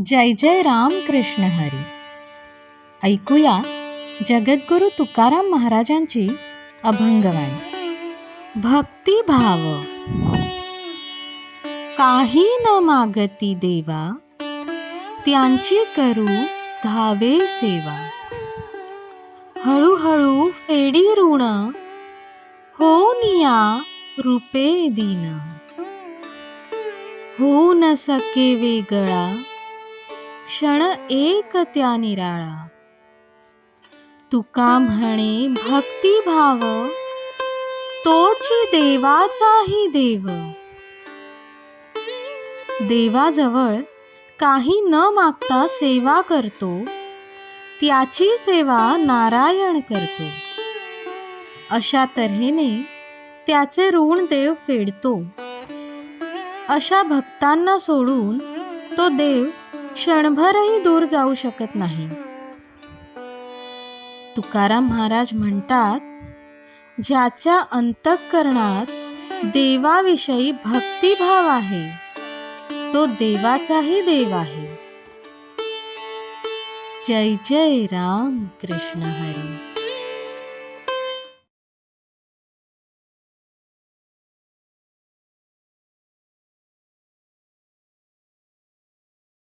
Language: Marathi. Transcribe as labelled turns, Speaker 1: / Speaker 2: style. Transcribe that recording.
Speaker 1: जय जय राम कृष्ण हरी. ऐकूया जगद्गुरु तुकाराम महाराजांची अभंगवाणी. भक्तिभाव काही न मागती देवा त्यांची करू धावे सेवा. हळूहळू फेडी ऋण हो निया रूपे दीन. होऊ न सके वेगळा क्षण एक त्या निराळा. तुका म्हणे भक्तिभाव तोची देवाचाही देव. देवाजवळ काही न मागता सेवा करतो त्याची सेवा नारायण करतो. अशा तऱ्हेने त्याचे ऋण देव फेडतो. अशा भक्तांना सोडून तो देव क्षणभरही दूर जाऊ शकत नाही. तुकाराम महाराज म्हणतात ज्याच्या अंतःकरणात देवाविषयी भक्तिभाव आहे तो देवाचाही देव आहे. जय जय राम कृष्ण हरी.